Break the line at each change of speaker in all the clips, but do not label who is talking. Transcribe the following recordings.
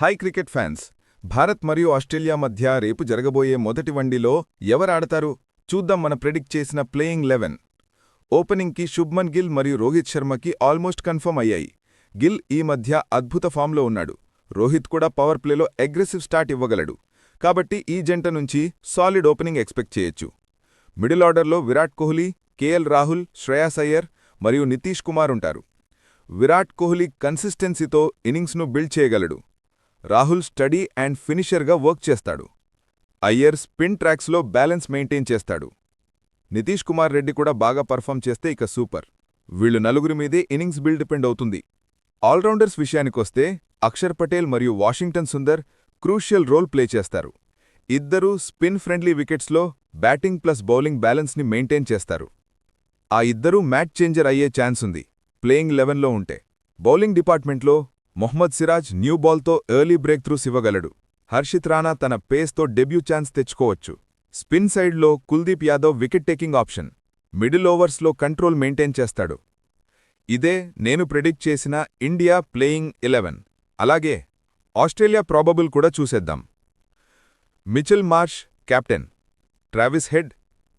Hi cricket fans Bharat మరియు Australia మధ్య రేపు జరగబోయే మొదటి వన్డీలో ఎవరాడతారు? చూద్దాం మన ప్రెడిక్ట్ చేసిన ప్లేయింగ్ లెవెన్. ఓపెనింగ్కి శుభ్మన్ గిల్ మరియు రోహిత్ శర్మకి ఆల్మోస్ట్ కన్ఫర్మ్ అయ్యాయి. గిల్ ఈ మధ్య అద్భుత ఫామ్లో ఉన్నాడు. రోహిత్ కూడా పవర్ ప్లేలో అగ్రెసివ్ స్టార్ట్ ఇవ్వగలడు. కాబట్టి ఈ జంట నుంచి సాలిడ్ ఓపెనింగ్ ఎక్స్పెక్ట్ చేయొచ్చు. మిడిల్ ఆర్డర్లో విరాట్ కోహ్లీ కేఎల్ రాహుల్ శ్రేయాస్ అయ్యర్ మరియు నితీష్ కుమార్ ఉంటారు. విరాట్ కోహ్లీ కన్సిస్టెన్సీతో ఇన్నింగ్స్ను బిల్డ్ చేయగలడు. రాహుల్ స్టడీ అండ్ ఫినిషర్గా వర్క్ చేస్తాడు. అయ్యర్ స్పిన్ ట్రాక్స్లో బ్యాలెన్స్ మెయింటైన్ చేస్తాడు. నితీష్ కుమార్ రెడ్డి కూడా బాగా పర్ఫామ్ చేస్తే ఇక సూపర్. వీళ్ళు నలుగురి మీదే ఇన్నింగ్స్ బిల్డ్ డిపెండ్ అవుతుంది. ఆల్రౌండర్స్ విషయానికొస్తే అక్షర్ పటేల్ మరియు Washington Sundar crucial role play చేస్తారు. ఇద్దరూ స్పిన్ ఫ్రెండ్లీ వికెట్స్లో బ్యాటింగ్ ప్లస్ బౌలింగ్ బ్యాలెన్స్ని మెయింటైన్ చేస్తారు. ఆ ఇద్దరూ మ్యాచ్ చేంజర్ అయ్యే ఛాన్స్ ఉంది. ప్లేయింగ్ లెవెన్లో ఉంటే. బౌలింగ్ డిపార్ట్మెంట్లో మొహమ్మద్ సిరాజ్ న్యూ బాల్తో ఎర్లీ బ్రేక్ త్రూస్ ఇవ్వగలడు హర్షిత్ రాణా తన పేస్తో డెబ్యూ ఛాన్స్ తెచ్చుకోవచ్చు. స్పిన్ సైడ్లో Kuldeep Yadav wicket taking option. Middle ఓవర్స్లో control maintain చేస్తాడు. ఇదే నేను ప్రెడిక్ట్ చేసిన ఇండియా ప్లేయింగ్ ఎలెవెన్. అలాగే ఆస్ట్రేలియా ప్రాబబుల్ కూడా చూసేద్దాం. Mitchell Marsh captain Travis Head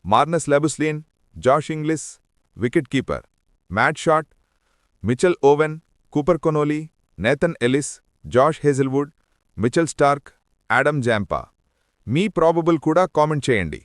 Marnus Labuschagne Josh Inglis wicketkeeper Matt Short Mitchell Owen Cooper Connolly Nathan Ellis Josh Hazlewood Mitchell Starc Adam Zampa మీ probable కూడా comment చేయండి.